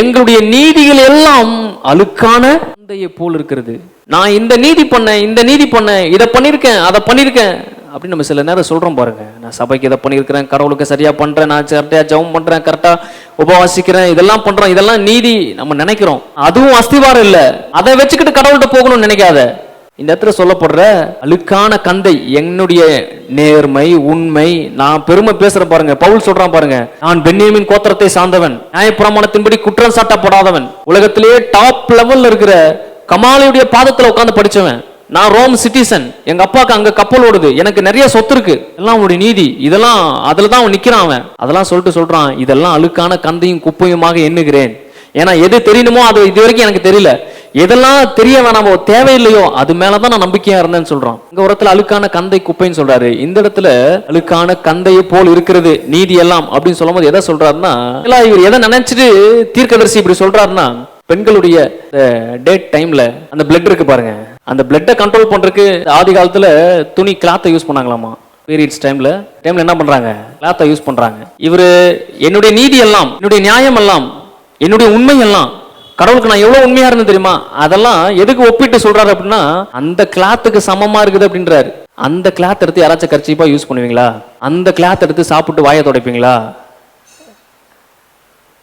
எங்களுடைய நீதிகள் எல்லாம் அழுக்கான கந்தையை போல் இருக்கிறது. நான் இந்த நீதி பண்ணேன் இந்த நீதி பண்ணேன் இதை பண்ணியிருக்கேன் அதை பண்ணியிருக்கேன் அப்படின்னு நம்ம சில நேரம் சொல்றோம் பாருங்க. நான் சபைக்கு இதை பண்ணியிருக்கிறேன் கடவுளுக்கு சரியா பண்றேன் நான் கரெக்டாக ஜெபம் பண்றேன் கரெக்டாக உபவாசிக்கிறேன் இதெல்லாம் பண்றோம் இதெல்லாம் நீதி நம்ம நினைக்கிறோம். அதுவும் அஸ்திவாரம் இல்லை. அதை வச்சுக்கிட்டு கடவுள்கிட்ட போகணும்னு நினைக்காத. இந்த இடத்துல சொல்லப்படுற அழுக்கான கந்தை என்னுடைய நேர்மை உண்மை நான் பெருமை பேசுற பாருங்க பவுல் சொல்றான் பாருங்க நான் பென்னியமின் கோத்திரத்தை சார்ந்தவன் நியாயப்பிரமாணத்தின்படி குற்றம் சாட்டப்படாதவன் உலகத்திலேயே டாப் லெவல்ல இருக்கிற கமாலியுடைய பாதத்துல உட்காந்து படிச்சவன் நான் ரோம் சிட்டிசன் எங்க அப்பாவுக்கு அங்க கப்பல் ஓடுது எனக்கு நிறைய சொத்து இருக்கு எல்லாம் உடைய நீதி இதெல்லாம் அதுல தான் அவன் நிக்கிறான் அவன். அதெல்லாம் சொல்லிட்டு சொல்றான் இதெல்லாம் அழுக்கான கந்தையும் குப்பையுமாக எண்ணுகிறேன். ஏன்னா எது தெரியணுமோ அது இது வரைக்கும் எனக்கு தெரியல. எதெல்லாம் தெரிய வேணாமோ தேவையில்லையோ அது மேலதான் நான் நம்பிக்கையா இருந்தேன்னு சொல்றான். இங்க உரத்துல அழுக்கான கந்தை குப்பைன்னு சொல்றாரு. இந்த இடத்துல அழுக்கான கந்தையை போல் இருக்கிறது நீதி எல்லாம் அப்படின்னு சொல்லும்போது எதை சொல்றாருன்னா இவர் எதை நினைச்சிட்டு தீர்க்கதரிசி இப்படி சொல்றாருன்னா பெண்களுடைய டேட் டைம்ல அந்த பிளட் இருக்கு பாருங்க. அந்த பிளட்டை கண்ட்ரோல் பண்றதுக்கு ஆதி காலத்துல துணி கிளாத்தை யூஸ் பண்ணாங்களாமா? பீரியட்ஸ் டைம்ல டைம்ல என்ன பண்றாங்க? கிளாத்தை யூஸ் பண்றாங்க. இவரு என்னுடைய நீதி எல்லாம் என்னுடைய நியாயம் எல்லாம் என்னுடைய உண்மை எல்லாம் கடவுளுக்கு நான் எவ்வளவு உண்மையா இருந்தேன் தெரியுமா? அதெல்லாம் எதுக்கு ஒப்பிட்டு சொல்றாரு அப்படின்னா அந்த கிளாத்துக்கு சமமா இருக்குது அப்படின்றாரு. அந்த கிளாத் எடுத்து யாராச்சும் கர்ச்சீப்பா யூஸ் பண்ணுவீங்களா? அந்த கிளாத் எடுத்து சாப்பிட்டு வாயை துடைப்பீங்களா?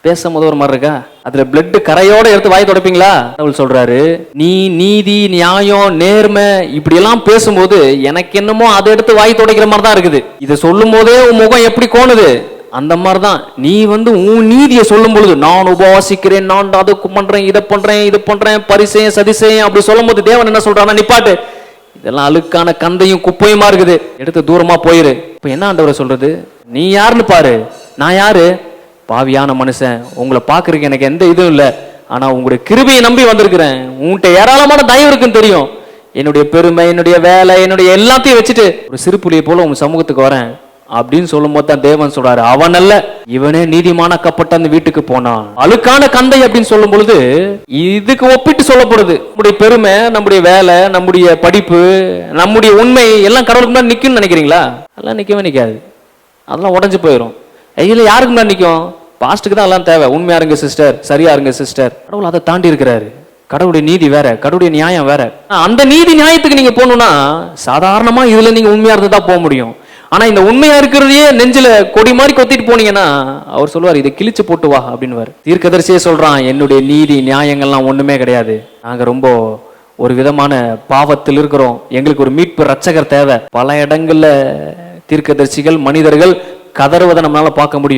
பேசும்போது ஒரு மாதிரி இருக்கா? அதுல பிளட் கரையோட எடுத்து வாய் துடைப்பீங்களா? அவள் சொல்றாரு நீ நீதி நியாயம் நேர்மை இப்படி எல்லாம் பேசும்போது எனக்கு என்னமோ அதை எடுத்து வாய் துடைக்கிற மாதிரி தான் இருக்குது. இதை சொல்லும் போதே உன் முகம் எப்படி கோணுது? அந்த மாதிரி தான் நீ வந்து உன் நீதியை சொல்லும் பொழுது நான் உபவாசிக்கிறேன் நான் அதை பண்றேன் இதை பண்றேன் இது பண்றேன் பரிசையும் சதிசையும் அப்படி சொல்லும் போது தேவன் என்ன சொல்றான்னா நிப்பாட்டு. இதெல்லாம் அழுக்கான கந்தையும் குப்பையுமா இருக்குது? எடுத்து தூரமா போயிரு. இப்ப என்ன ஆண்டவரை சொல்றது? நீ யாருன்னு பாரு. நான் யாரு? பாவியான மனுஷன். உங்களை பாக்குறதுக்கு எனக்கு எந்த இதுவும் இல்லை. ஆனா உங்களுடைய கிருபியை நம்பி வந்திருக்கிறேன். உன்கிட்ட ஏராளமான தயவு இருக்குன்னு தெரியும். என்னுடைய பெருமை என்னுடைய வேலை என்னுடைய எல்லாத்தையும் வச்சுட்டு ஒரு சிறுப்புலியை போல உங்க சமூகத்துக்கு வரேன். அப்படின்னு சொல்லும் போது தான் தேவன் சொல்றாரு அவன் அல்ல இவனே நீதிமானாக்கப்பட்ட அந்த வீட்டுக்கு போனான். அழுக்கான கந்தை அப்படின்னு சொல்லும் பொழுது இதுக்கு ஒப்பிட்டு சொல்லப்படுது நம்முடைய பெருமை நம்முடைய வேலை நம்முடைய படிப்பு நம்முடைய உண்மை எல்லாம் கடவுளுக்கு முன்னாடி நிக்கும்னு நினைக்கிறீங்களா? அதெல்லாம் நிக்கவே நிக்காது. அதெல்லாம் உடஞ்சு போயிடும் ஐயில யாருக்கு முன்னாடி நிற்கும் பாஸ்ட்டுக்கு தான் எல்லாம் தேவை. உண்மையா இருங்க சிஸ்டர் சரியா இருங்க சிஸ்டர் கடவுள் அதை தாண்டி இருக்கிறாரு. கடவுளுடைய நீதி வேற கடவுளுடைய நியாயம் வேற. அந்த நீதி நியாயத்துக்கு நீங்க போகணும்னா சாதாரணமா இதுல நீங்க உண்மையா இருந்து தான் போக முடியும். ஆனா இந்த உண்மையா இருக்கிறதையே நெஞ்சில கொடி மாதிரி கொத்திட்டு போனீங்கன்னா அவர் சொல்லுவார் இதை கிழிச்சு போட்டு வா அப்படின்னு தீர்க்கதரிசியே சொல்றான் என்னுடைய நீதி நியாயங்கள்லாம் ஒண்ணுமே கிடையாது. நாங்க ரொம்ப ஒரு விதமான பாவத்தில் இருக்கிறோம். எங்களுக்கு ஒரு மீட்பு ரட்சகர் தேவை. பல இடங்கள்ல தீர்க்கதரிசிகள் மனிதர்கள் கதறுவதை நம்மளால பார்க்க முடியும்.